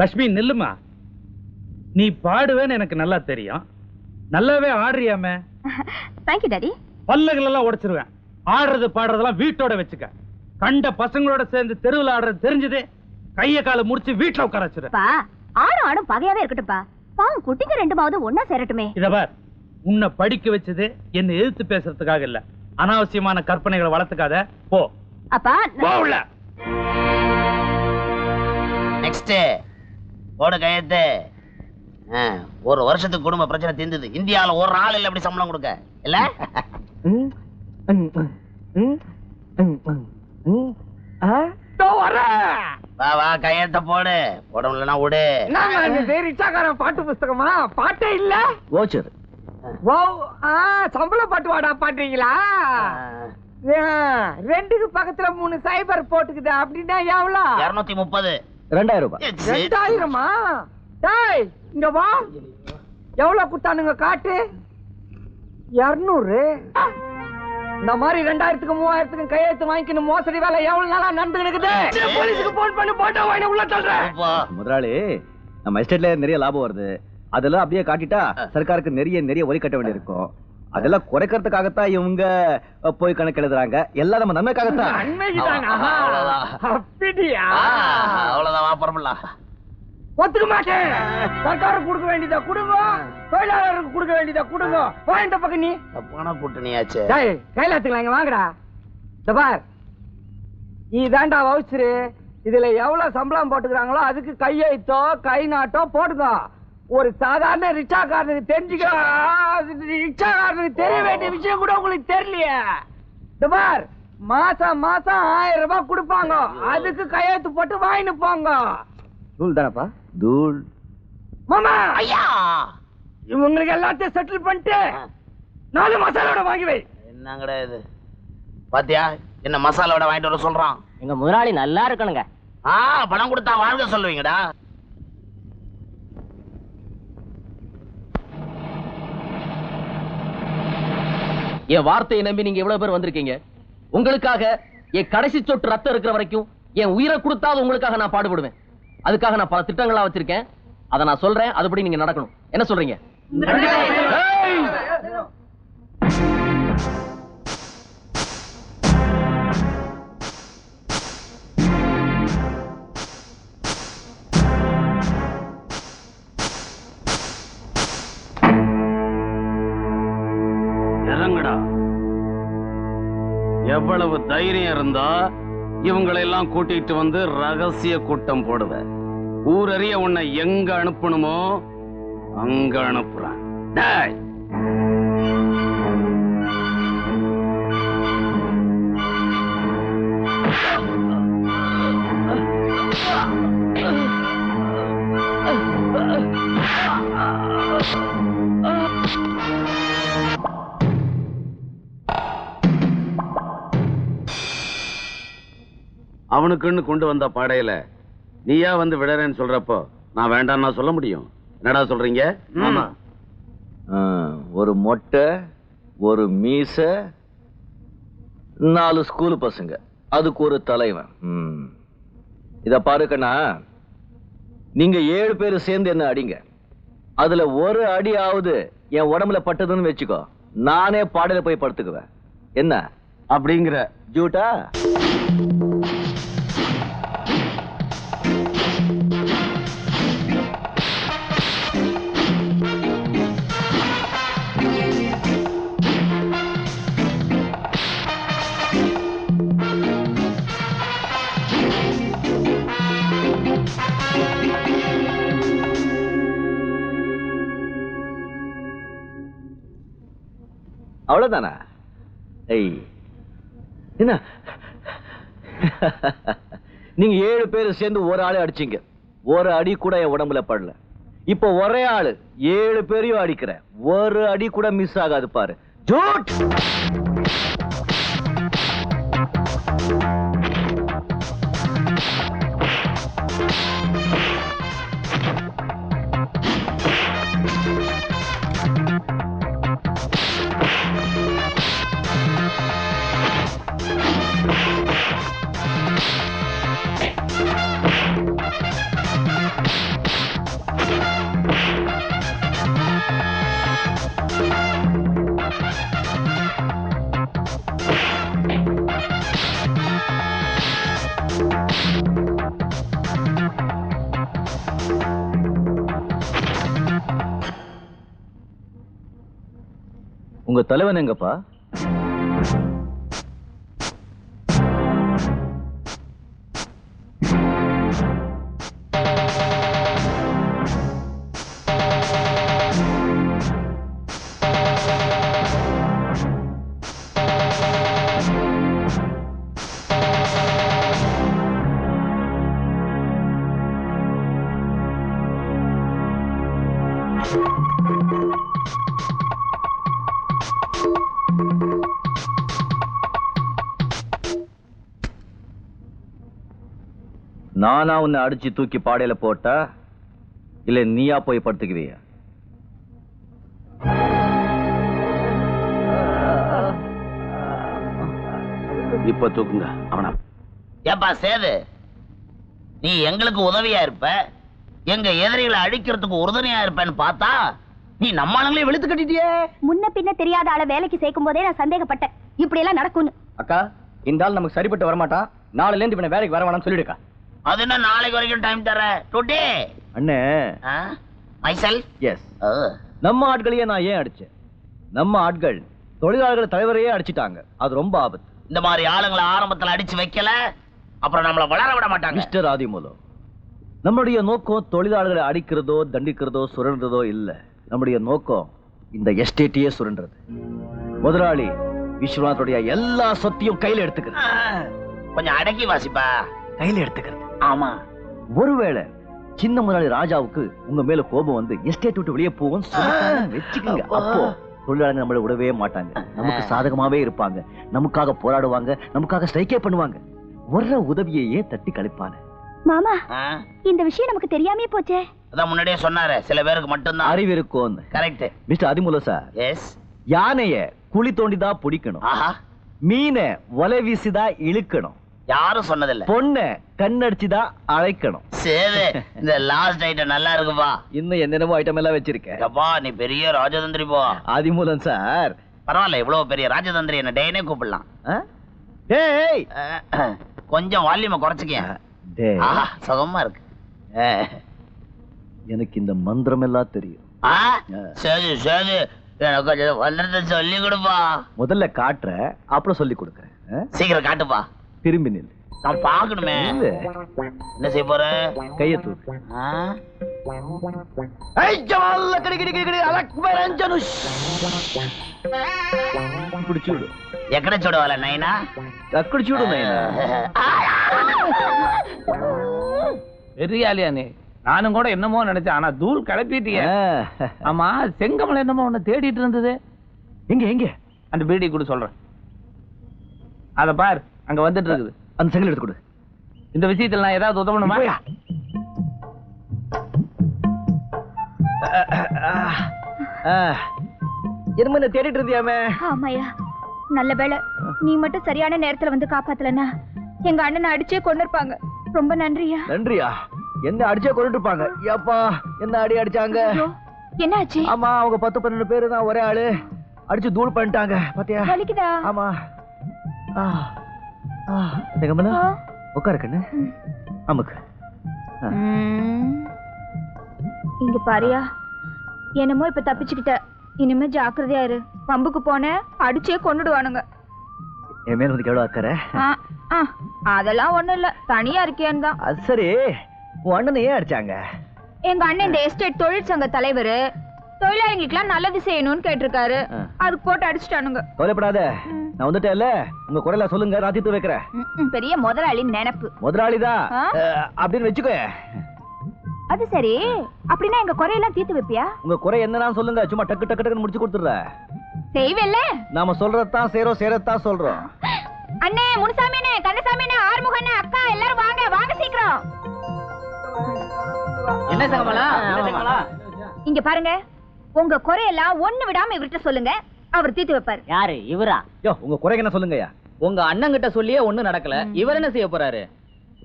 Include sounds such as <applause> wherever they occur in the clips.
லக்ஷ்மி நில்லுமா? நீ பாடுவேன்னு எனக்கு நல்லா தெரியும். நல்லாவே ஆடுறியாமே? தேங்க்யூ டாடி பல்லுகள் எல்லாம் உடைச்சிருவேன். ஆடுறது பாடுறதெல்லாம் வீட்டோட வச்சுக்க. கண்ட பசங்களோட சேர்ந்து தெருவில் ஆடுறது தெரிஞ்சது. கைய காலை முடிச்சு வீட்டுல உட்கார வச்சிரு. பா ஆடும் ஆடும் பகையாவே இருக்கட்டும்ப்பா பாவம் குட்டிங்க ரெண்டுமாவது ஒன்னா சேரட்டுமே. இத பார். உன்னை படிக்க வச்சது என்ன எதிர்த்து பேசுறதுக்காக இல்ல. அனாவசியமான கற்பனைகளை வளர்த்துக்காத. போ. அப்பா போ உள்ள. நெக்ஸ்ட் போடு கையெழுத்து. ஆ, ஒரு வருஷத்துக்கு குடும்ப பிரச்சனை தீர்ந்தது. இந்தியாவுல ஒரு ஆள் இல்ல அப்படி சம்பளம் கொடுக்க. இல்ல? வா வா கையெழுத்த போடு. முடியலன்னா விடு. பாட்டு புஸ்தகமா? பாட்டே இல்ல? ஓச்சர். ஓ ஆ சம்பள பாட்டு வாடா பாடுறீங்களா ரெண்டுக்கு பக்கத்துல மூணு சைபர் போட்டுக்குது அப்படின்னா எவ்வளோ? இருநூத்தி முப்பது. ரெண்டாயிரம் ரூபாய். ரெண்டாயிரமா? டேய் இங்க வா. எவ்வளவு குத்தானுங்க காட்டு? இருநூறு. இந்த மாதிரி ரெண்டாயிரத்துக்கு மூவாயிரத்துக்கு கையெழுத்து வாங்கிக்கணும். மோசடி வேலை எவ்வளவு நாளா நடந்து இருக்குது? போலீஸுக்கு போன் பண்ணி போட்டோ வாங்கி உள்ள போ. முதலாளி நம்ம எஸ்டேட்ல நிறைய லாபம் வருது. அதெல்லாம் அப்படியே காட்டிட்டா சர்க்காருக்கு நிறைய நிறைய வரி கட்ட வேண்டியிருக்கும். அதெல்லாம் குறைக்கிறதுக்காகத்தான் இவங்க போய் கணக்கு எழுதுறாங்க எல்லாம் நம்ம நன்மைக்காகத்தான்? <laughs> அவ்வளவுதான். அப்படியா? ஆ, அவ்வளவுதான். வா புறப்படலாம் ஒத்துக்க மாட்டேன் சர்க்காருக்கு கொடுக்க வேண்டியதா கொடுங்க. தொழிலாளருக்கு கொடுக்க வேண்டியதா கொடுங்க. வா இந்த பக்கம் நீ. தப்பான கூட்டணியாச்சு. டேய் கைலாத்துக்கலாம் இங்க வாங்கடா. இந்த பார். இதாண்டா வவுச்சரு. இதுல எவ்வளவு சம்பளம் போட்டுக்கிறாங்களோ அதுக்கு கையெழுத்தோ கை நாட்டோ போடுங்க ஒரு சாதாரண ரிக்ஷாக்காரனுக்கு தெரிஞ்சுக்க ரிக்ஷாக்காரனுக்கு தெரிய வேண்டிய விஷயம் கூட உங்களுக்கு தெரியலையே. இந்த பார் மாசம் மாசம் ஆயிரம் ரூபாய் கொடுப்பாங்க. அதுக்கு கையெழுத்து போட்டு வாங்கிட்டு போங்க தூள் தானப்பா? தூள். மாமா! ஐயா! இவங்களுக்கு எல்லாத்தையும் செட்டில் பண்ணிட்டு நாலு மசாலோட வாங்கி வை. என்னங்கடா இது? பாத்தியா? என்ன மசாலாவோட வாங்கிட்டு வர சொல்றான்? எங்க முதலாளி நல்லா இருக்கணுங்க. ஆ பணம் கொடுத்தா வாழ்க சொல்லுவீங்கடா. என் வார்த்தையை நம்பி நீங்க எவ்வளவு பேர் வந்திருக்கீங்க. உங்களுக்காக என் கடைசி சொட்டு ரத்தம் இருக்கிற வரைக்கும் என் உயிரை கொடுத்தாவது உங்களுக்காக நான் பாடுபடுவேன். அதுக்காக நான் பல திட்டங்களா வச்சிருக்கேன். அதை நான் சொல்றேன். அதுபடி நீங்க நடக்கணும். என்ன சொல்றீங்க? தைரியம் இருந்தா இவங்களெல்லாம் கூட்டிட்டு வந்து ரகசிய கூட்டம் போடுவ. ஊரறிய உன்னை எங்க அனுப்பணுமோ அங்க அனுப்புறேன். அவனுக்குன்னு கொண்டு வந்த பாடையில நீயா வந்து விடறேன்னு சொல்றப்போ நான் வேண்டாம்னா சொல்ல முடியும். என்னடா சொல்றீங்க? ஆமா. ஒரு மொட்டை ஒரு மீச நாலு ஸ்கூல் பசங்க. அதுக்கு ஒரு தலைவன். இத பாரு கண்ணா. நீங்க ஏழு பேர் சேர்ந்து என்ன அடிங்க? அதுல ஒரு அடியாவது என் உடம்புல பட்டதுன்னு வச்சுக்கோ. நானே பாடையில போய் படுத்துக்குவேன். என்ன? அப்படிங்கிற. ஜூட்டா? அவ்வளவுதானா? ஐய் என்ன? நீங்க ஏழு பேர் சேர்ந்து ஒரு ஆளு அடிச்சீங்க. ஒரு அடி கூட என் உடம்புல படல. இப்போ ஒரே ஆளு ஏழு பேரையும் அடிக்கிற. ஒரு அடி கூட மிஸ் ஆகாது பாரு. ஜூட்! உங்க தலைவன் எங்கப்பா? நானா உன்னை அடிச்சு தூக்கி பாடையில போட்டா இல்ல நீயா போய் படுத்துக்குவியா? இப்ப தூக்குங்க அவன. ஏப்பா சேது. நீ எங்களுக்கு உதவியா இருப்ப. எங்க எதிரிகளை அழிக்கிறதுக்கு உறுதுணையா இருப்பேன்னு பார்த்தா நீ நம்ம ஆளுங்களே வெளுத்து கட்டிட்டியே. முன்ன பின்ன தெரியாத ஆளை வேலைக்கு சேர்க்கும் போதே நான் சந்தேகப்பட்டேன். இப்படி எல்லாம் நடக்கும்னு. அக்கா இந்த ஆள் நமக்கு சரிப்பட்டு வரமாட்டான் நாளைல இருந்து இவனை வேலைக்கு வர வேணாம்னு சொல்லிடுக்கா அது என்ன நாளைக்கு வரைக்கும் டைம் தர டுடே அண்ணே. மைசெல். எஸ் நம்ம ஆட்களையே நான் ஏன் அடிச்சேன்? நம்ம ஆட்கள் தொழிலாளர்கள் தலைவரையே அடிச்சிட்டாங்க. அது ரொம்ப ஆபத்து. இந்த மாதிரி ஆளுங்களை ஆரம்பத்துல அடிச்சு வைக்கல அப்புறம் நம்மள வளர விட மாட்டாங்க. மிஸ்டர் ஆதிமூலம் நம்முடைய நோக்கம் தொழிலாளர்களை அடிக்கிறதோ தண்டிக்கிறதோ சுரண்டுறதோ இல்ல. நம்முடைய நோக்கம் இந்த எஸ்டேட்டையே சுரண்டுறது. முதலாளி விஸ்வநாத்துடைய எல்லா சொத்தையும் கையில எடுத்துக்கிறது. கொஞ்சம் அடக்கி வாசிப்பா. கையில எடுத்துக்கிறது. ஆமா. ஒருவேளை சின்ன முதலாளி ராஜாவுக்கு உங்க மேல கோபம் வந்து எஸ்டேட் விட்டு வெளியே போவோம் வச்சுக்கோங்க. அப்போ. தொழிலாளர்கள் நம்மளை விடவே மாட்டாங்க. நமக்கு சாதகமாவே இருப்பாங்க. நமக்காக போராடுவாங்க. நமக்காக ஸ்ட்ரைக்கே பண்ணுவாங்க. வர்ற உதவியையே தட்டி கழிப்பாங்க? மாமா இந்த விஷயம் நமக்கு தெரியாமே போச்சே. அதான் முன்னாடியே சொன்னாரு. சில பேருக்கு மட்டும்தான். அறிவு இருக்கும் கரெக்ட் மிஸ்டர் அதிமுல சார். எஸ் யானைய குழி தோண்டிதான் பிடிக்கணும். ஆஹா. மீனை வலை வீசிதான் இழுக்கணும். யாரும் சொன்னதில்ல. பொண்ணை கண்ணடிச்சுதான் அழைக்கணும். சரி <laughs> இந்த லாஸ்ட் ஐட்டம் நல்லா இருக்குப்பா. இன்னும் என்னென்னமோ ஐட்டம் எல்லாம் வச்சிருக்கேன். அப்பா நீ பெரிய ராஜதந்திரி போ. ஆதிமூலம் சார். பரவாயில்ல இவ்வளவு பெரிய ராஜதந்திரி என்ன டேனே கூப்பிடலாம். அஹ், கொஞ்சம் வால்யூமை குறைச்சிக்க ஆஹா சுகமா இருக்கு. எனக்கு இந்த மந்திரம் எல்லாம் தெரியும். சரி சரி. எனக்கு சொல்லி கொடுப்பா. முதல்ல காட்டுற அப்புறம் சொல்லி கொடுக்குறேன்? சீக்கிரம் காட்டுப்பா. திரும்பி நில்லு. நான் பார்க்கணுமே. என்ன செய்ய போற? கைய தூக்கு. ஆ? பிடிச்சு விடு. எக்கட சொல்லுவாள நைனா? அக்கடிச்சு விடு நைனா. பெரிய ஆளியா நீ? நானும் கூட என்னமோ நினைச்சேன் ஆனா தூள் கிளப்பிட்டிய. ஆமா செங்கமலம் என்னமோ உன்னை தேடிட்டு இருந்தது. எங்க எங்க? அந்த பீடி கூட சொல்றேன். அத பார். அங்க வந்துட்டு இருக்குது. அந்த செங்கல் எடுத்து கொடு. இந்த விஷயத்துல நான் ஏதாவது உதவணுமா? என்ன தேடிட்டு இருந்தியாமே? ஆமாயா நல்ல வேளை. நீ மட்டும் சரியான நேரத்துல வந்து காப்பாத்தலனா எங்க அண்ணனை அடிச்சே கொண்டு இருப்பாங்க ரொம்ப நன்றியா. நன்றியா? என்ன அடிச்சே கொண்டுட்டு இருப்பாங்க ஏப்பா என்ன அடி அடிச்சாங்க? என்னாச்சு? ஆமா அவங்க பத்து பன்னெண்டு பேரு தான் ஒரே ஆளு. அடிச்சு தூள் பண்ணிட்டாங்க பாத்தியா? வலிக்குதா? ஆமா. ஆ. இந்த கம்மலா ஆ. உட்காரு கண்ணு அமுக்கு. இங்க பாரியா. என்னமோ இப்ப தப்பிச்சுக்கிட்ட. இனிமே ஜாக்கிரதையா இரு. பம்புக்கு போன அடிச்சே கொண்டுடுவானுங்க என் மேல வந்து எவ்வளவு அக்கறை? ஆ, ஆ, அதெல்லாம் ஒண்ணும் இல்ல. தனியா இருக்கேன்னு தான். சரி. உன் அண்ணனை ஏன் அடிச்சாங்க? எங்க அண்ணன் இந்த எஸ்டேட் தொழிற்சங்க தலைவர். தொழிலாளிகளுக்கெல்லாம் நல்லது செய்யணும்னு கேட்டிருக்காரு. அதுக்கு போட்டு அடிச்சுட்டானுங்க. கவலைப்படாத. நான் வந்துட்டேன்ல. உங்க குரல சொல்லுங்க நான் தீர்த்து வைக்கிறேன் பெரிய முதலாளின்னு நினைப்பு. முதலாளிதான் அப்படின்னு வச்சுக்கோ. அது சரி. அப்படின்னா எங்க குறையெல்லாம் தீர்த்து வைப்பியா? உங்க குறை என்னன்னா சொல்லுங்க. சும்மா டக்கு டக்கு டக்குன்னு முடிச்சு கொடுத்துடுறேன் செய்வேல்ல? நாம சொல்றதுதான் செய்றோம் செய்யறதுதான் சொல்றோம். அண்ணே முனுசாமி அண்ணே கந்தசாமி அண்ணே ஆறுமுக அண்ணே அக்கா எல்லாரும் வாங்க வாங்க சீக்கிரம். என்ன சங்கமலம் இங்க பாருங்க. உங்க குறையெல்லாம் ஒண்ணு விடாம இவர்கிட்ட சொல்லுங்க. அவர் தீர்த்து வைப்பாரு. யாரு? இவரா? யோ உங்க குறைக்கு என்ன சொல்லுங்கய்யா? உங்க அண்ணங்கிட்ட சொல்லியே ஒண்ணும் நடக்கல. இவர் என்ன செய்ய போறாரு?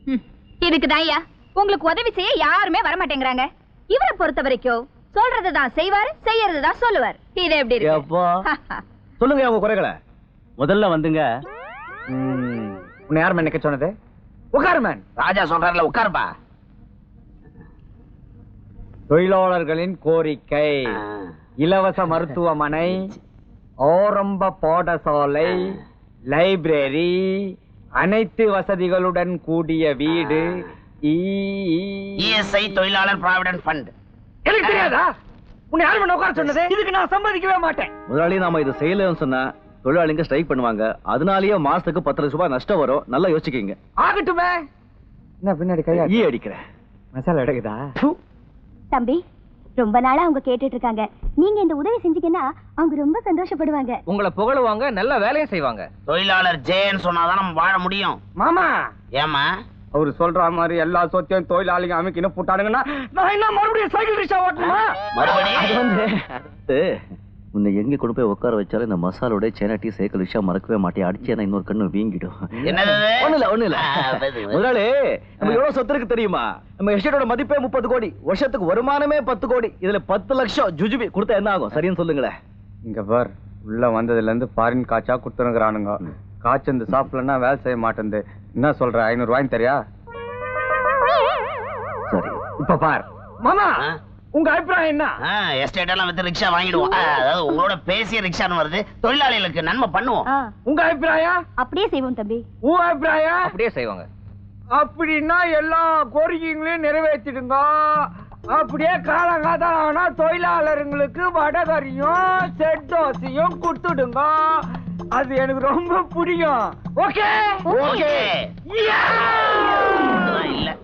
ம், இதுக்கு ஐயா. உங்களுக்கு உதவி செய்ய யாருமே வர மாட்டேங்கிறாங்க இவரை பொறுத்த வரைக்கும் சொல்றதுதான் செய்வாரு செய்யறதுதான் சொல்லுவார். இது எப்படி இருக்கு? <laughs> சொல்லுங்க உங்க குறைகளை. முதல்ல வந்துங்க. உன்னை யார் நினைக்க சொன்னது? உட்காரு மேன். ராஜா சொல்றாருல உட்காருப்பா. தொழிலாளர்களின் கோரிக்கை. இலவச மருத்துவமனை ஆரம்ப பாடசாலை லைப்ரரி அனைத்து வசதிகளுடன் கூடிய வீடு ஈ- இஎஸ்ஐ தொழிலாளர் ப்ராவிடன்ட் ஃபண்ட் எனக்கு தெரியாதா? உன்னை யார் பண்ண உட்கார சொன்னது? இதுக்கு நான் சம்மதிக்கவே மாட்டேன். முதலாளி நாம இதை செய்யலன்னு சொன்னா தொழிலாளிங்க ஸ்ட்ரைக் பண்ணுவாங்க? அதனாலயே மாசத்துக்கு பத்து லட்சம் ரூபாய் நஷ்டம் வரும். நல்லா யோசிச்சுக்கீங்க. ஆகட்டுமே. என்ன பின்னாடி கையா ஈ அடிக்கிறேன். மசாலா எடுக்குதா? தம்பி ரொம்ப நாளா அவங்க கேட்டுட்டு இருக்காங்க நீங்க இந்த உதவி செஞ்சீங்கன்னா அவங்க ரொம்ப சந்தோஷப்படுவாங்க. உங்களை புகழுவாங்க நல்ல வேலையும் செய்வாங்க. தொழிலாளர் ஜேன்னு சொன்னாதான் நம்ம வாழ முடியும். மாமா! ஏமா அவரு சொல்ற மாதிரி எல்லா சொத்தையும் தொழிலாளிங்க அமைக்கின்னு போட்டானுங்கன்னா நான் என்ன மறுபடியும் சைக்கிள் ரிக்ஷா ஓட்டணுமா? அது மறுபடியும் உன்னை எங்க கொண்டு போய் உட்கார வச்சாலும் இந்த மசாலோட சேனா டீ சைக்கிள் விஷயம் மறக்கவே மாட்டேன். அடிச்சேன்னா இன்னொரு கண்ணு வீங்கிடும்? ஒண்ணு இல்ல ஒண்ணு இல்ல. முதலாளி நம்ம எவ்வளவு சொத்து இருக்கு தெரியுமா? நம்ம எஸ்டேட்டோட மதிப்பே முப்பது கோடி வருஷத்துக்கு வருமானமே பத்து கோடி. இதுல பத்து லட்சம் ஜுஜுபி கொடுத்தா என்ன ஆகும்? சரின்னு சொல்லுங்களேன் இங்க பார் உள்ள வந்ததுல இருந்து பாரின் காய்ச்சா குடுத்துருங்கிறானுங்க காய்ச்சந்து சாப்பிடலன்னா வேலை செய்ய மாட்டேங்குது என்ன சொல்ற ஐநூறு ரூபாய் தெரியா? சரி. இப்ப பார். மாமா? உங்க அபிப்பிராயம் என்ன? ஆ, எஸ்டேட் எல்லாம் வித்து ரிக்ஷா வாங்கிடுவோம். அதாவது உங்களோட பேசிய ரிக்ஷான்னு வருது. தொழிலாளிகளுக்கு நன்மை பண்ணுவோம். உங்க அபிப்பிராயம் அப்படியே செய்வோம் தம்பி. உன் அபிப்பிராயம் அப்படியே செய்வாங்க. அப்படின்னா எல்லா கோரிக்கைகளையும் நிறைவேற்றிடுங்க. அப்படியே காலங்காத்தானா தொழிலாளர்களுக்கு வடகரியும் செட் தோசையும் கொடுத்துடுங்க. அது எனக்கு ரொம்ப பிடிக்கும். Okay okay Yeah!